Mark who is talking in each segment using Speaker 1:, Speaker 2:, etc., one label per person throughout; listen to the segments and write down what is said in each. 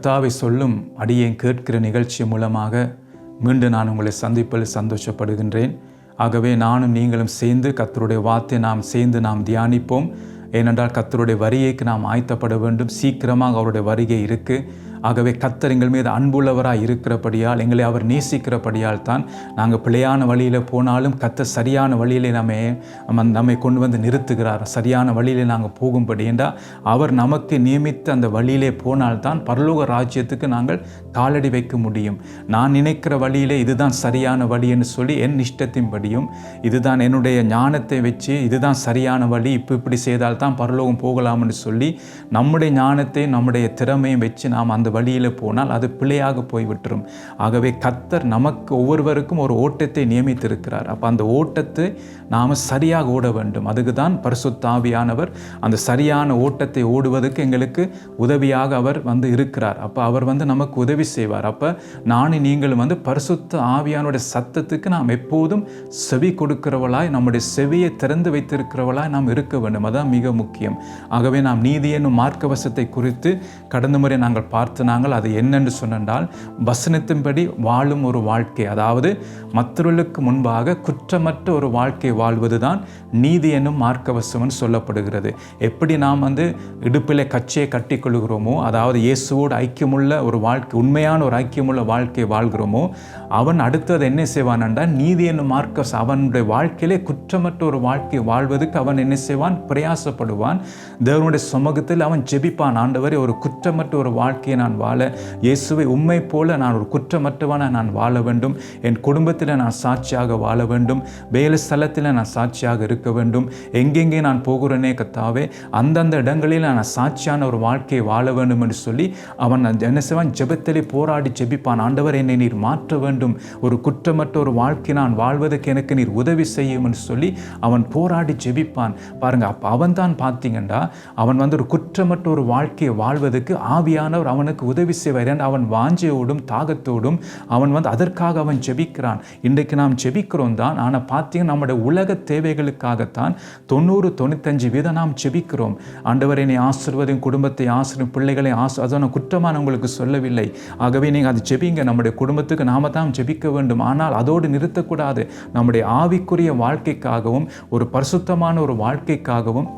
Speaker 1: கர்த்தாவை சொல்லும் அடியேன் கேட்கிற நிகழ்ச்சி மூலமாக மீண்டும் நான் உங்களை சந்திப்பில் சந்தோஷப்படுகின்றேன். ஆகவே நானும் நீங்களும் சேர்ந்து கத்தருடைய வார்த்தை நாம் சேர்ந்து நாம் தியானிப்போம். ஏனென்றால் கத்தருடைய வரியைக்கு நாம் ஆயத்தப்பட வேண்டும். சீக்கிரமாக அவருடைய வருகை இருக்குது ஆகவே கத்தர் எங்கள் மீது அன்புள்ளவராக இருக்கிறபடியால் எங்களை அவர் நேசிக்கிறபடியால் தான் நாங்கள் பிழையான வழியில் போனாலும் கத்தர் சரியான வழியிலே நம்மை நம்ம- நம்மை கொண்டு வந்து நிறுத்துகிறார். சரியான வழியிலே நாங்கள் போகும்படி. என்றால் அவர் நமக்கு நியமித்த அந்த வழியிலே போனால்தான் பரலோக ராஜ்யத்துக்கு நாங்கள் காலடி வைக்க முடியும். நான் நினைக்கிற வழியிலே இதுதான் சரியான வழி என்று சொல்லி என் இஷ்டத்தின்படியும் இதுதான் என்னுடைய ஞானத்தை வச்சு இதுதான் சரியான வழி இப்போ இப்படி செய்தால் தான் பரலோகம் போகலாம்னு சொல்லி நம்முடைய ஞானத்தையும் நம்முடைய திறமையும் வச்சு நாம் அந்த வழியில் போனால் அது பிழையாக போய்விட்டுரும். ஆகவே கத்தர் நமக்கு ஒவ்வொருவருக்கும் ஒரு ஓட்டத்தை நியமித்திருக்கிறார். அப்போ அந்த ஓட்டத்தை நாம் சரியாக ஓட வேண்டும். அதுக்கு தான் பரிசுத்தாவியானவர் அந்த சரியான ஓட்டத்தை ஓடுவதற்கு எங்களுக்கு உதவியாக அவர் வந்து இருக்கிறார். அப்போ அவர் வந்து நமக்கு உதவி செய்வார். அப்போ நானும் நீங்களும் வந்து பரிசுத்த ஆவியானுடைய சத்தத்துக்கு நாம் எப்போதும் செவி கொடுக்கிறவளாய் நம்முடைய செவியை திறந்து வைத்திருக்கிறவளாய் நாம் இருக்க வேண்டும். அதுதான் மிக முக்கியம். ஆகவே நாம் நீதி என்னும் மார்க்கவசத்தை குறித்து கடந்த முறை நாங்கள் பார்த்து நாங்கள் அது என்னென்று சொன்னால் வசனத்தின்படி வாழும் ஒரு வாழ்க்கை. அதாவது மற்றவர்களுக்கு முன்பாக குற்றமற்ற ஒரு வாழ்க்கை வாழ்வதுதான் நீதி என்னும் மார்க்கவசம்னு சொல்லப்படுகிறது. எப்படி நாம் வந்து இடுப்பிலே கச்சையை கட்டிக்கொள்கிறோமோ அதாவது இயேசுவோடு ஐக்கியமுள்ள ஒரு வாழ்க்கை உண்மையான ஒரு ஐக்கியமுள்ள வாழ்க்கை வாழ்கிறோமோ அவன் அடுத்தது என்ன செய்வான் நீதி என்னும் மார்க்கஸ் அவனுடைய வாழ்க்கையிலே குற்றமற்ற ஒரு வாழ்க்கை வாழ்வதற்கு அவன் என்ன செய்வான்? பிரயாசப்படுவான். தேவனுடைய சமூகத்தில் அவன் ஜெபிப்பான். ஆண்டவரே ஒரு குற்றமற்ற ஒரு வாழ்க்கையை நான் வாழ இயேசுவை உண்மை போல நான் ஒரு குற்றமற்றவனாக நான் வாழ வேண்டும். என் குடும்பத்தில் நான் சாட்சியாக வாழ வேண்டும். வேலை ஸ்தலத்தில் நான் சாட்சியாக இருக்க வேண்டும். எங்கெங்கே நான் போகிறேனே கத்தாவே அந்தந்த இடங்களில் நான் சாட்சியான ஒரு வாழ்க்கையை வாழ வேண்டும் என்று சொல்லி அவன் என்ன செய்வான்? ஜெபத்திலே போராடி ஜெபிப்பான். ஆண்டவர் என்னை நீர் மாற்ற வேண்டும். ஒரு குற்றமற்ற ஒரு வாழ்க்கை நான் வாழ்வதற்கு எனக்கு நீர் உதவி செய்யும் என்று சொல்லி அவன் போராடி ஜெபிப்பான். பாருங்க அப்போ அவன் தான் பார்த்தீங்கன்னா அவன் வந்து ஒரு குற்றமற்ற ஒரு வாழ்க்கையை வாழ்வதற்கு ஆவியானவர் அவனுக்கு உதவி செய்வார். அவன் வாஞ்சையோடும் தாகத்தோடும் அவன் வந்து அதற்காக அவன் ஜெபிக்கிறான். இன்றைக்கு நாம் ஜெபிக்கிறோம் தான். ஆனால் பார்த்தீங்கன்னா நம்முடைய உலக தேவைகளுக்காகத்தான் தொண்ணூறு தொண்ணூத்தஞ்சு வீதம் நாம் ஜெபிக்கிறோம். ஆண்டவர் என்னை ஆசிர்வதையும் குடும்பத்தை ஆசிரியம் பிள்ளைகளை ஆசு அதை நான் உங்களுக்கு சொல்லவில்லை. ஆகவே நீங்கள் அது ஜெபிங்க. நம்முடைய குடும்பத்துக்கு நாம தான் ஜெபிக்க வேண்டும். ஆனால் அதோடு நிறுத்தக்கூடாது. நம்முடைய ஆவிக்குரிய வாழ்க்கைக்காகவும் ஒரு பரிசுத்தமான ஒரு வாழ்க்கைக்காகவும்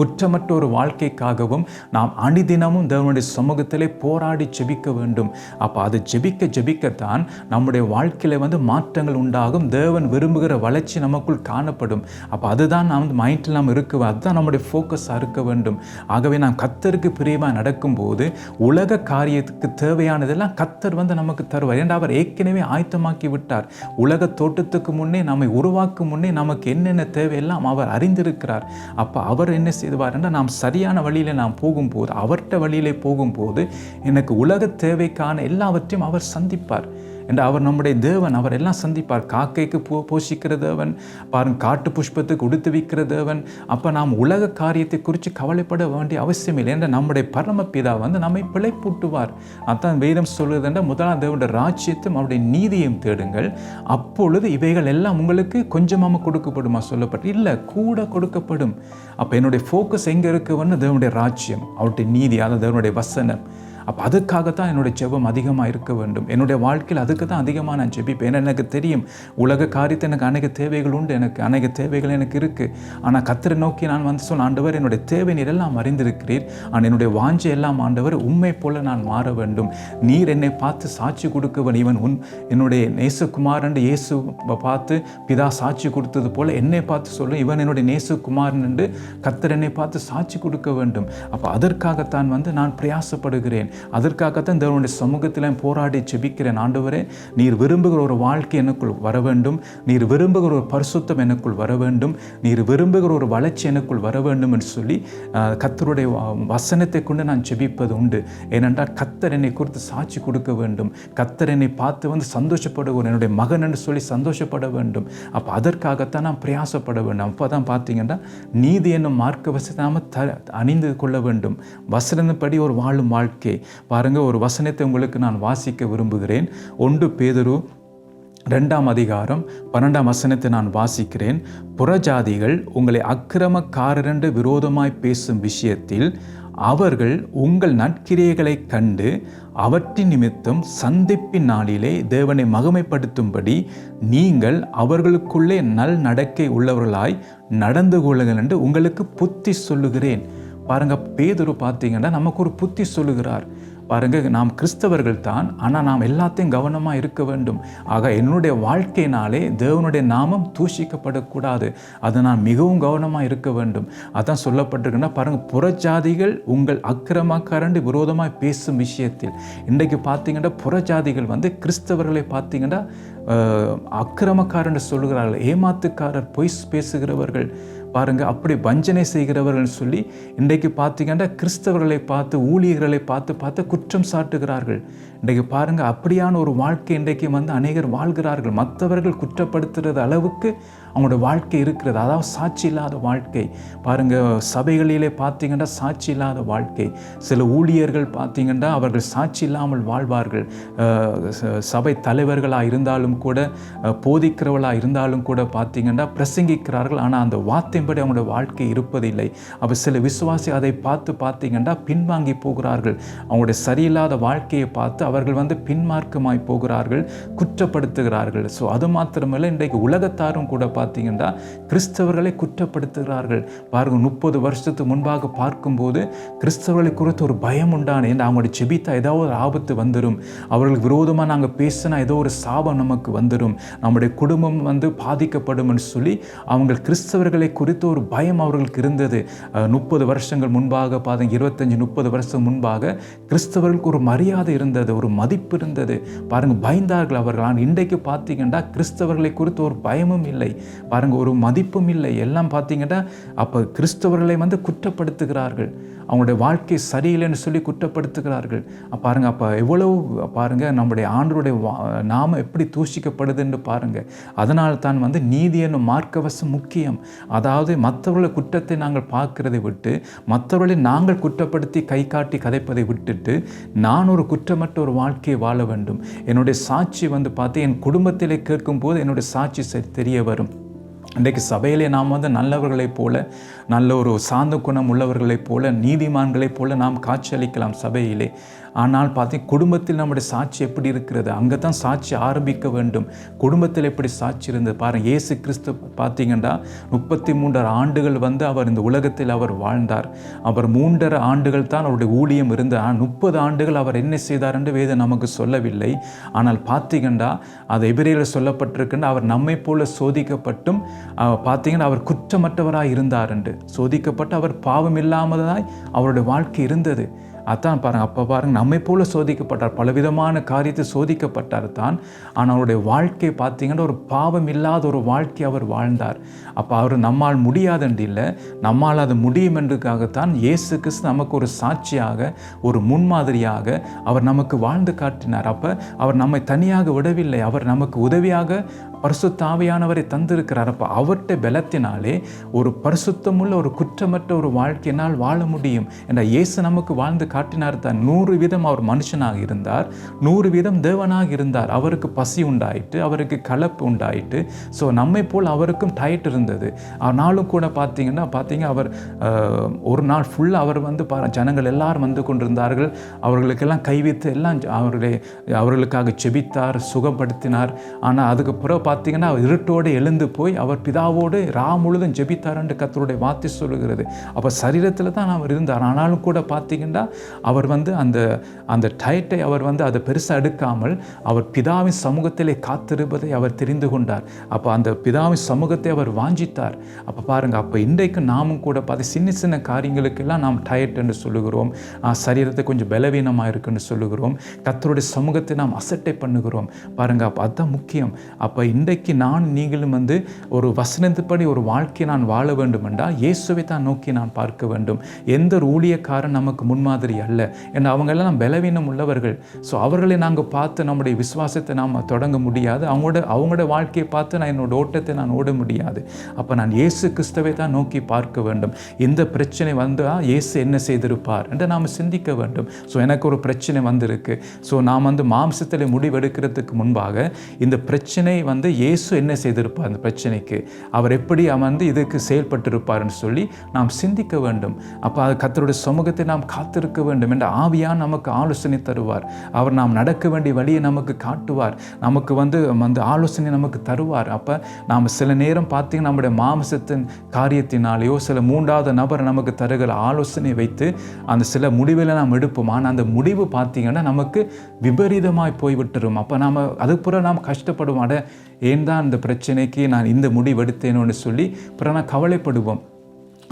Speaker 1: குற்றமற்ற ஒரு வாழ்க்கைக்காகவும் நாம் அணிதினமும் தேவனுடைய சமூகத்திலே போராடி ஜெபிக்க வேண்டும். அப்போ அது ஜெபிக்க ஜெபிக்கத்தான் நம்முடைய வாழ்க்கையில் வந்து மாற்றங்கள் உண்டாகும். தேவன் விரும்புகிற வளர்ச்சி நமக்குள் காணப்படும். அப்போ அதுதான் நாம் வந்து மைண்டில் நாம் இருக்க அதுதான் நம்முடைய ஃபோக்கஸாக இருக்க வேண்டும். ஆகவே நாம் கத்தருக்கு பிரியமாக நடக்கும்போது உலக காரியத்துக்கு தேவையானதெல்லாம் கத்தர் வந்து நமக்கு தருவார். ஏன்டா அவர் ஏற்கனவே ஆயத்தமாக்கி விட்டார். உலக தோட்டத்துக்கு முன்னே நம்மை உருவாக்கும் முன்னே நமக்கு என்னென்ன தேவையெல்லாம் அவர் அறிந்திருக்கிறார். அப்போ அவர் என்ன செய்வார்னா நாம் சரியான வழியில் நாம் போகும்போது அவர்கிட்ட வழியிலே போகும்போது எனக்கு உலக தேவைக்கான எல்லாவற்றையும் அவர் சந்திப்பார். என்று அவர் நம்முடைய தேவன் அவர் எல்லாம் சந்திப்பார். காக்கைக்கு போ போஷிக்கிற தேவன் பாருங்க காட்டு புஷ்பத்துக்கு உடுத்து வைக்கிற தேவன். அப்போ நாம் உலக காரியத்தை குறித்து கவலைப்பட வேண்டிய அவசியம் இல்லை என்ற நம்முடைய பரமபிதா வந்து நம்மை பிழைப்பூட்டுவார். அதான் வேதம் சொல்லுதுன்ற முதலாம் தேவனுடைய ராஜ்யத்தையும் அவருடைய நீதியையும் தேடுங்கள். அப்பொழுது இவைகள் எல்லாம் உங்களுக்கு கொஞ்சமாக கொடுக்கப்படுமா சொல்லப்பட்டு இல்லை கூட கொடுக்கப்படும். அப்போ என்னுடைய ஃபோக்கஸ் எங்கே இருக்குன்னு தேவனுடைய ராஜ்யம் அவருடைய நீதி அதாவது தேவனுடைய வசனம். அப்போ அதுக்காகத்தான் என்னுடைய ஜெபம் அதிகமாக இருக்க வேண்டும். என்னுடைய வாழ்க்கையில் அதுக்கு தான் அதிகமாக நான் ஜெபிப்பேன். ஏன்னா எனக்கு தெரியும் உலக காரியத்தை எனக்கு அநேக தேவைகள் உண்டு. எனக்கு அநேக தேவைகள் எனக்கு இருக்குது ஆனால் கத்தரை நோக்கி நான் வந்து சொன்ன ஆண்டவர் என்னுடைய தேவை நீர் எல்லாம் அறிந்திருக்கிறீர். ஆனால் என்னுடைய வாஞ்சை எல்லாம் ஆண்டவர் உண்மை போல நான் மாற வேண்டும். நீர் என்னை பார்த்து சாட்சி கொடுக்கவன் இவன். உன் என்னுடைய நேசகுமாரன் இயேசு பார்த்து பிதா சாட்சி கொடுத்தது போல என்னை பார்த்து சொல்லும் இவன் என்னுடைய நேசகுமாரன் என்று கத்தர் என்னை பார்த்து சாட்சி கொடுக்க வேண்டும். அப்போ அதற்காகத்தான் வந்து நான் பிரயாசப்படுகிறேன். அதற்காகத்தான் தேவனுடைய சமூகத்தில் போராடி செபிக்கிறேன் ஆண்டவரே நீர் விரும்புகிற ஒரு வாழ்க்கை எனக்குள் வர வேண்டும். நீர் விரும்புகிற ஒரு பரிசுத்தம் எனக்குள் வர வேண்டும். நீர் விரும்புகிற ஒரு வளர்ச்சி எனக்குள் வர வேண்டும் என்று சொல்லி கத்தருடைய வ- வசனத்தை கொண்டு நான் ஜெபிப்பது உண்டு. ஏனென்றால் கத்தர் என்னை குறித்து சாட்சி கொடுக்க வேண்டும். கத்தர் என்னை பார்த்து வந்து சந்தோஷப்படுவோம் என்னுடைய மகன் என்று சொல்லி சந்தோஷப்பட வேண்டும். அப்போ அதற்காகத்தான் நான் பிரயாசப்பட வேண்டும். அப்போ தான் பார்த்தீங்கன்னா நீதி என்னும் மார்க்க வசத்தை நாம் த அணிந்து கொள்ள வேண்டும். வசனப்படி ஒரு வாழும் வாழ்க்கை. பாருங்க ஒரு வசனத்தை உங்களுக்கு நான் வாசிக்க விரும்புகிறேன். ஒன்று பேதுரு ரெண்டாம் அதிகாரம் பன்னெண்டாம் வசனத்தை நான் வாசிக்கிறேன். புறஜாதிகள் உங்களை அக்கிரமக்காரரென்று விரோதமாய் பேசும் விஷயத்தில் அவர்கள் உங்கள் நற்கிரியைகளைக் கண்டு அவற்றின் நிமித்தம் சந்திப்பின் நாளிலே தேவனை மகமைப்படுத்தும்படி நீங்கள் அவர்களுக்குள்ளே நல் நடக்கை உள்ளவர்களாய் நடந்து கொள்ளுங்கள் என்று உங்களுக்கு புத்தி சொல்லுகிறேன். பாருங்க பேதொரு பார்த்தீங்கன்னா நமக்கு ஒரு புத்தி சொல்லுகிறார். பாருங்க நாம் கிறிஸ்தவர்கள் தான் ஆனால் நாம் எல்லாத்தையும் கவனமாக இருக்க வேண்டும். ஆக என்னுடைய வாழ்க்கையினாலே தேவனுடைய நாமம் தூஷிக்கப்படக்கூடாது. அதை நான் மிகவும் கவனமாக இருக்க வேண்டும். அதான் சொல்லப்பட்டிருக்குன்னா பாருங்கள் புறஜாதிகள் உங்கள் அக்கிரமக்காரண்டு விரோதமாக பேசும் விஷயத்தில். இன்றைக்கு பார்த்தீங்கன்னா புறஜாதிகள் வந்து கிறிஸ்தவர்களை பார்த்தீங்கன்னா அக்கிரமக்காரன் சொல்லுகிறார்கள். ஏமாத்துக்காரர் பொய் பேசுகிறவர்கள். பாருங்க அப்படி வஞ்சனை செய்கிறவர்கள் சொல்லி இன்றைக்கு பார்த்தீங்கன்னா கிறிஸ்தவர்களை பார்த்து ஊழியர்களை பார்த்து பார்த்து குற்றம் சாட்டுகிறார்கள். இன்றைக்கு பாருங்கள் அப்படியான ஒரு வாழ்க்கை இன்றைக்கு வந்து அநேகர் வாழ்கிறார்கள். மற்றவர்கள் குற்றப்படுத்துகிறது அளவுக்கு அவங்களோட வாழ்க்கை இருக்கிறது. அதாவது சாட்சி இல்லாத வாழ்க்கை. பாருங்கள் சபைகளிலே பார்த்தீங்கன்னா சாட்சி இல்லாத வாழ்க்கை. சில ஊழியர்கள் பார்த்தீங்கன்னா அவர்கள் சாட்சி இல்லாமல் வாழ்வார்கள் சபை தலைவர்களாக இருந்தாலும் கூட போதிக்கிறவளாக இருந்தாலும் கூட பார்த்தீங்கன்னா பிரசங்கிக்கிறார்கள். ஆனால் அந்த வார்த்தையின்படி அவங்களோட வாழ்க்கை இருப்பதில்லை. அப்போ சில விசுவாசி அதை பார்த்து பார்த்தீங்கன்னா பின்வாங்கி போகிறார்கள். அவங்களுடைய சரியில்லாத வாழ்க்கையை பார்த்து அவர்கள் வந்து பின்மார்க்கமாய் போகிறார்கள் குற்றப்படுத்துகிறார்கள். ஸோ அது மாத்திரமல்ல இன்றைக்கு உலகத்தாரும் கூட பார்த்தீங்கன்னா கிறிஸ்தவர்களை குற்றப்படுத்துகிறார்கள். பாருங்கள் முப்பது வருஷத்துக்கு முன்பாக பார்க்கும்போது கிறிஸ்தவர்களை குறித்து ஒரு பயம் உண்டான என்று அவங்களுடைய செபித்தா ஏதாவது ஒரு ஆபத்து வந்துடும் அவர்களுக்கு விரோதமாக நாங்கள் பேசினா ஏதோ ஒரு சாபம் நமக்கு வந்துடும் நம்முடைய குடும்பம் வந்து பாதிக்கப்படும்னு சொல்லி அவங்க கிறிஸ்தவர்களை குறித்து ஒரு பயம் அவர்களுக்கு இருந்தது. முப்பது வருஷங்கள் முன்பாக பார்த்தீங்க இருபத்தஞ்சி முப்பது வருஷம் முன்பாக கிறிஸ்தவர்களுக்கு ஒரு மரியாதை இருந்தது ஒரு மதிப்பு இருந்தது. பாருங்கள் பயந்தார்கள் அவர்கள். ஆனால் இன்றைக்கு பார்த்தீங்கன்னா கிறிஸ்தவர்களை குறித்து ஒரு பயமும் இல்லை. பாருங்கள் ஒரு மதிப்பும் இல்லை. எல்லாம் பார்த்தீங்கன்னா அப்போ கிறிஸ்தவர்களை வந்து குற்றப்படுத்துகிறார்கள். அவங்களுடைய வாழ்க்கை சரியில்லைன்னு சொல்லி குற்றப்படுத்துகிறார்கள். பாருங்கள் அப்போ எவ்வளவு பாருங்கள் நம்முடைய ஆண்டருடைய நாம எப்படி தூஷிக்கப்படுதுன்னு பாருங்கள் அதனால் தான் வந்து நீதி என்னும் மார்க்கவசம் முக்கியம். அதாவது மற்றவர்களை குற்றத்தை நாங்கள் பார்க்கிறதை விட்டு மற்றவர்களை நாங்கள் குற்றப்படுத்தி கை காட்டி கதைப்பதை விட்டுட்டு நான் ஒரு குற்றமற்ற ஒரு வாழ்க்கையை வாழ வேண்டும். என்னுடைய சாட்சி வந்து பார்த்து என் குடும்பத்திலே கேட்கும்போது என்னுடைய சாட்சி தெரிய வரும். இன்றைக்கு சபையிலே நாம் வந்து நல்லவர்களைப் போல நல்ல ஒரு சாந்த குணம் உள்ளவர்களைப் போல நீதிமான்களைப் போல நாம் காட்சியளிக்கலாம் சபையிலே. ஆனால் பார்த்தி குடும்பத்தில் நம்முடைய சாட்சி எப்படி இருக்கிறது? அங்கே தான் சாட்சி ஆரம்பிக்க வேண்டும். குடும்பத்தில் எப்படி சாட்சி இருந்தது? பாருங்கள் இயேசு கிறிஸ்து பார்த்தீங்கன்னா முப்பத்தி மூன்றரை ஆண்டுகள் வந்து அவர் இந்த உலகத்தில் அவர் வாழ்ந்தார். அவர் மூன்றரை ஆண்டுகள் தான் அவருடைய ஊழியம் இருந்த முப்பது ஆண்டுகள் அவர் என்ன செய்தார் என்று வேதம் நமக்கு சொல்லவில்லை. ஆனால் பார்த்தீங்கன்னா அது எபிரையில் சொல்லப்பட்டிருக்குன்னு அவர் நம்மை போல சோதிக்கப்பட்டும் பார்த்தீங்கன்னா அவர் குற்றமற்றவராக இருந்தார் என்று. சோதிக்கப்பட்டு அவர் பாவம் இல்லாமதாய் அவருடைய வாழ்க்கை இருந்தது. அதான் பாருங்கள் அப்போ பாருங்கள் நம்மை போல சோதிக்கப்பட்டார். பலவிதமான காரியத்தை சோதிக்கப்பட்டார் தான். ஆனால் அவருடைய வாழ்க்கை பார்த்தீங்கன்னா ஒரு பாவம் இல்லாத ஒரு வாழ்க்கை அவர் வாழ்ந்தார். அப்போ அவர் நம்மால் முடியாதென்று இல்லை நம்மால் அது முடியும் என்றுக்காகத்தான் இயேசு கிறிஸ்து நமக்கு ஒரு சாட்சியாக ஒரு முன்மாதிரியாக அவர் நமக்கு வாழ்ந்து காட்டினார். அப்போ அவர் நம்மை தனியாக விடவில்லை. அவர் நமக்கு உதவியாக பரிசுத்தாவியானவரை தந்திருக்கிறார். அப்போ அவர்கிட்ட பலத்தினாலே ஒரு பரிசுத்தமுள்ள ஒரு குற்றமற்ற ஒரு வாழ்க்கையினால் வாழ முடியும் என்ற இயேசு நமக்கு வாழ்ந்து காட்டினார் தான். நூறு வீதம் அவர் மனுஷனாக இருந்தார். நூறு வீதம் தேவனாக இருந்தார். அவருக்கு பசி உண்டாயிட்டு அவருக்கு கலப்பு உண்டாயிட்டு ஸோ நம்மை போல் அவருக்கும் டயட் இருந்தது. ஆனாலும் கூட பார்த்தீங்கன்னா பார்த்தீங்க அவர் ஒரு நாள் ஃபுல்லாக அவர் வந்து பா ஜனங்கள் எல்லாரும் வந்து கொண்டிருந்தார்கள். அவர்களுக்கெல்லாம் கைவித்து எல்லாம் அவர்களை அவர்களுக்காக செபித்தார் சுகப்படுத்தினார். ஆனால் அதுக்கு பிறகு பார்த்தீங்கன்னா இருட்டோடு எழுந்து போய் அவர் பிதாவோடு ரா முழுதும் ஜெபித்தார் என்று கத்தருடைய வார்த்தை சொல்லுகிறது. அப்போ சரீரத்தில் தான் அவர் இருந்தார். ஆனாலும் கூட பார்த்தீங்கன்னா அவர் வந்து அந்த அந்த டயட்டை அவர் வந்து அதை பெருசாக எடுக்காமல் அவர் பிதாவின் சமூகத்திலே காத்திருப்பதை அவர் தெரிந்து கொண்டார். அப்போ அந்த பிதாவின் சமூகத்தை அவர் வாஞ்சித்தார். அப்போ பாருங்கள் அப்போ இன்றைக்கு நாமும் கூட பார்த்து சின்ன சின்ன காரியங்களுக்கெல்லாம் நாம் டயட் என்று சொல்லுகிறோம். சரீரத்தை கொஞ்சம் பலவீனமாக இருக்குன்னு சொல்லுகிறோம். கத்தருடைய சமூகத்தை நாம் அசட்டை பண்ணுகிறோம். பாருங்கள் அப்போ அதுதான் முக்கியம். அப்போ இன்றைக்கு நான் நீங்களும் வந்து ஒரு வசனத்துப்படி ஒரு வாழ்க்கை நான் வாழ வேண்டும் என்றால் இயேசுவை தான் நோக்கி நான் பார்க்க வேண்டும். எந்த ஒரு ஊழியக்காரன் நமக்கு முன்மாதிரி அல்ல. ஏன்னா அவங்கெல்லாம் பலவீனம் உள்ளவர்கள். ஸோ அவர்களை நாங்கள் பார்த்து நம்முடைய விசுவாசத்தை நாம் தொடங்க முடியாது. அவங்களோட அவங்களோட வாழ்க்கையை பார்த்து நான் என்னோட ஓட்டத்தை நான் ஓட முடியாது. அப்போ நான் இயேசு கிறிஸ்தவை தான் நோக்கி பார்க்க வேண்டும். இந்த பிரச்சனை வந்தால் இயேசு என்ன செய்திருப்பார்? என்று நாம் சிந்திக்க வேண்டும். ஸோ எனக்கு ஒரு பிரச்சனை வந்திருக்கு. ஸோ நாம் வந்து மாம்சத்தில் முடிவெடுக்கிறதுக்கு முன்பாக இந்த பிரச்சனை வந்து வந்து இயேசு என்ன செய்திருப்பார் அந்த பிரச்சனைக்கு? அவர் எப்படி அமர்ந்து இதுக்கு செயல்பட்டிருப்பார்னு சொல்லி நாம் சிந்திக்க வேண்டும். அப்போ அது கத்தருடைய சமூகத்தை நாம் காத்திருக்க வேண்டும் என்ற ஆவியான் நமக்கு ஆலோசனை தருவார். அவர் நாம் நடக்க வேண்டிய வழியை நமக்கு காட்டுவார். நமக்கு வந்து வந்து ஆலோசனை நமக்கு தருவார். அப்போ நாம் சில நேரம் பார்த்தீங்கன்னா நம்முடைய மாமசத்தின் காரியத்தினாலேயோ சில மூன்றாவது நபர் நமக்கு தருகிற ஆலோசனை வைத்து அந்த சில முடிவில் நாம் எடுப்போம். ஆனால் அந்த முடிவு பார்த்தீங்கன்னா நமக்கு விபரீதமாய் போய்விட்டுரும். அப்போ நாம் அதுக்கப்புறம் நாம் கஷ்டப்படுவோம். அட ஏன் தான் இந்த பிரச்சனைக்கு நான் இந்த முடிவெடுத்தேனோன்னு சொல்லி அப்புறம் நான் கவலைப்படுவோம்.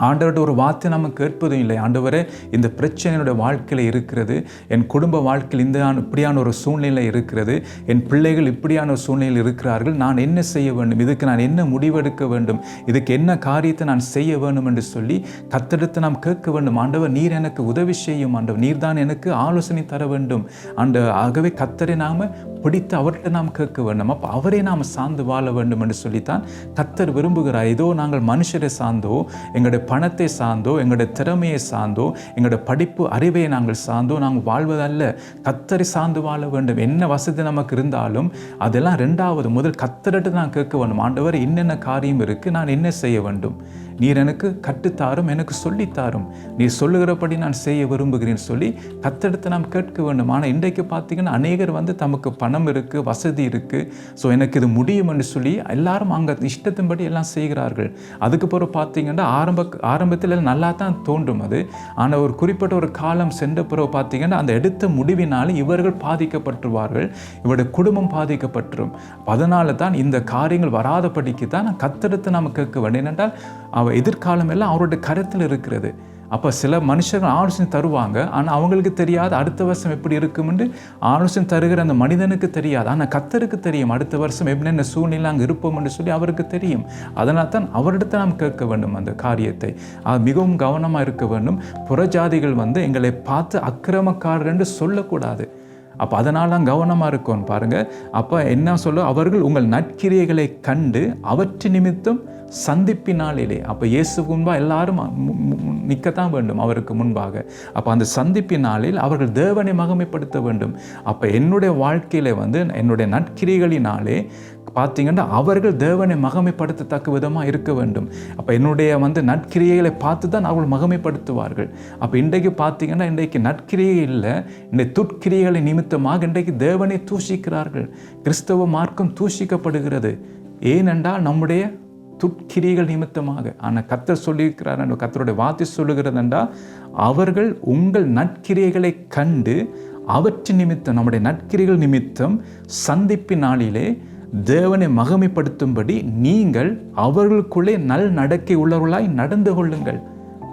Speaker 1: ஆண்டவர்கிட்ட ஒரு வார்த்தை நம்ம கேட்பதும் இல்லை. ஆண்டவரே இந்த பிரச்சனை என்னுடைய வாழ்க்கையில் இருக்கிறது. என் குடும்ப வாழ்க்கையில் இந்த இப்படியான ஒரு சூழ்நிலை இருக்கிறது. என் பிள்ளைகள் இப்படியான ஒரு சூழ்நிலையில் இருக்கிறார்கள். நான் என்ன செய்ய வேண்டும்? இதுக்கு நான் என்ன முடிவெடுக்க வேண்டும்? இதுக்கு என்ன காரியத்தை நான் செய்ய வேண்டும் என்று சொல்லி கத்தெடுத்து நாம் கேட்க வேண்டும். ஆண்டவர் நீர் எனக்கு உதவி செய்யும் ஆண்டவர். நீர் தான் எனக்கு ஆலோசனை தர வேண்டும். அந்த ஆகவே கத்தரை நாம் பிடித்து அவர்கிட்ட நாம் கேட்க வேண்டும். அப்போ அவரே நாம் சார்ந்து வாழ வேண்டும் என்று சொல்லித்தான் கத்தர் விரும்புகிறார். ஏதோ நாங்கள் மனுஷரை சார்ந்தோ எங்களுடைய பணத்தை சார்ந்தோ எங்களுடைய திறமையை சார்ந்தோ எங்களுடைய படிப்பு அறிவை நாங்கள் சார்ந்தோ நாங்கள் வாழ்வதல்ல. கத்தரை சார்ந்து வாழ வேண்டும். என்ன வசதி நமக்கு இருந்தாலும் அதெல்லாம் ரெண்டாவது முதல் கத்தர்கிட்ட நான் கேட்க வேண்டும். ஆண்டவர் என்னென்ன காரியம் இருக்குது நான் என்ன செய்ய வேண்டும்? நீர் எனக்கு கட்டுத்தாரும் எனக்கு சொல்லித்தாரும். நீ சொல்லுகிறபடி நான் செய்ய விரும்புகிறேன் சொல்லி கத்தெடுத்து நாம் கேட்க வேண்டும். ஆனால் இன்றைக்கு பார்த்தீங்கன்னா அநேகர் வந்து தமக்கு பணம் இருக்குது வசதி இருக்குது ஸோ எனக்கு இது முடியும் என்று சொல்லி எல்லாரும் அங்கே இஷ்டத்தின்படி எல்லாம் செய்கிறார்கள். அதுக்கு பிறகு பார்த்தீங்கன்னா ஆரம்ப ஆரம்பத்தில் நல்லா தான் தோன்றும் அது. ஆனால் ஒரு குறிப்பிட்ட ஒரு காலம் சென்ற பிறகு பார்த்தீங்கன்னா அந்த எடுத்த முடிவினால் இவர்கள் பாதிக்கப்பட்டுருவார்கள் இவருடைய குடும்பம் பாதிக்கப்பட்டுரும். அதனால தான் இந்த காரியங்கள் வராதபடிக்கு தான் நான் கத்தெடுத்து நாம் கேட்க வேண்டும். ஏனென்றால் அவள் எதிர்காலம் எல்லாம் அவரோட கருத்தில் இருக்கிறது. அப்போ சில மனுஷர்கள் ஆலோசனை தருவாங்க. ஆனால் அவங்களுக்கு தெரியாது அடுத்த வருஷம் எப்படி இருக்கும்னு ஆலோசனை தருகிற அந்த மனிதனுக்கு தெரியாது. ஆனால் கத்தருக்கு தெரியும். அடுத்த வருஷம் என்னென்ன சூழ்நிலை அங்கே இருப்போம்னு சொல்லி அவருக்கு தெரியும். அதனால் தான் அவரிடத்தை நாம் கேட்க வேண்டும் அந்த காரியத்தை. அது மிகவும் கவனமாக இருக்க வேண்டும். புறஜாதிகள் வந்து எங்களை பார்த்து அக்கிரமக்காரர் என்று சொல்லக்கூடாது. அப்போ அதனால் தான் கவனமாக இருக்கும்னு பாருங்கள் அப்போ என்ன சொல்ல அவர்கள் உங்கள் நற்கிரியைகளை கண்டு அவற்று நிமித்தம் சந்திப்பினாலே அப்போ இயேசு முன்பாக எல்லாரும் நிற்கத்தான் வேண்டும் அவருக்கு முன்பாக. அப்போ அந்த சந்திப்பினாலில் அவர்கள் தேவனை மகமைப்படுத்த வேண்டும். அப்போ என்னுடைய வாழ்க்கையில் வந்து என்னுடைய நற்கிரிகளினாலே பார்த்தீங்கன்னா அவர்கள் தேவனை மகமைப்படுத்தத்தக்க விதமாக இருக்க வேண்டும். அப்போ என்னுடைய வந்து நற்கிரியைகளை பார்த்து தான் அவர்கள் மகமைப்படுத்துவார்கள். அப்போ இன்றைக்கு பார்த்தீங்கன்னா இன்றைக்கு நற்கிரியை இல்லை இந்த துட்கிரியைகளை நிமித்தமாக இன்றைக்கு தேவனை தூஷிக்கிறார்கள். கிறிஸ்தவ மார்க்கம் தூஷிக்கப்படுகிறது. ஏனென்றால் நம்முடைய துட்கிரிகள் நிமித்தமாக ஆனால் கத்தர் சொல்லியிருக்கிறார் என்ற கத்தருடைய வார்த்தை சொல்லுகிறது என்றால் அவர்கள் உங்கள் நற்கிரியைகளை கண்டு அவற்றின் நிமித்தம் நம்முடைய நற்கிரிகள் நிமித்தம் சந்திப்பின் நாளிலே தேவனை மகமைப்படுத்தும்படி நீங்கள் அவர்களுக்குள்ளே நல் நடக்கை உள்ளவர்களாய் நடந்து கொள்ளுங்கள்.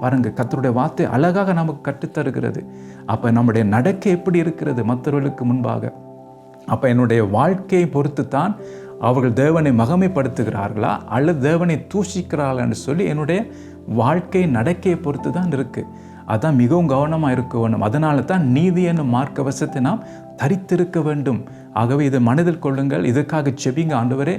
Speaker 1: பாருங்க கத்தருடைய வார்த்தை அழகாக நமக்கு கற்றுத்தருகிறது. அப்போ நம்முடைய நடக்கை எப்படி இருக்கிறது மற்றவர்களுக்கு முன்பாக? அப்போ என்னுடைய வாழ்க்கையை பொறுத்து தான் அவர்கள் தேவனை மகமைப்படுத்துகிறார்களா? அல்லது தேவனை தூஷிக்கிறார்களான்னு சொல்லி என்னுடைய வாழ்க்கை நடக்கையை பொறுத்து தான் இருக்குது அதான் மிகவும் கவனமாக இருக்க வேணும் அதனால தான் நீதி என்னும் மார்க்கவசத்தை நாம் தரித்திருக்க வேண்டும். ஆகவே இதை மனதில் கொள்ளுங்கள். இதற்காக செபிங்க ஆண்டவரே.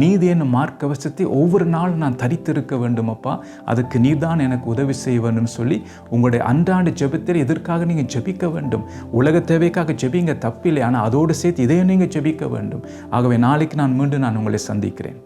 Speaker 1: நீதி என்னும் மார்க்கவசத்தை ஒவ்வொரு நாள் நான் தரித்திருக்க வேண்டும் அப்பா. அதுக்கு நீ தான் எனக்கு உதவி செய்ய வேண்டும் சொல்லி உங்களுடைய அன்றாண்டு ஜெபத்தில் எதற்காக நீங்கள் ஜெபிக்க வேண்டும்? உலக தேவைக்காக ஜெபிங்க தப்பில்லை. ஆனால் அதோடு சேர்த்து இதையும் நீங்கள் ஜெபிக்க வேண்டும். ஆகவே நாளைக்கு நான் மீண்டும் நான் உங்களை சந்திக்கிறேன்.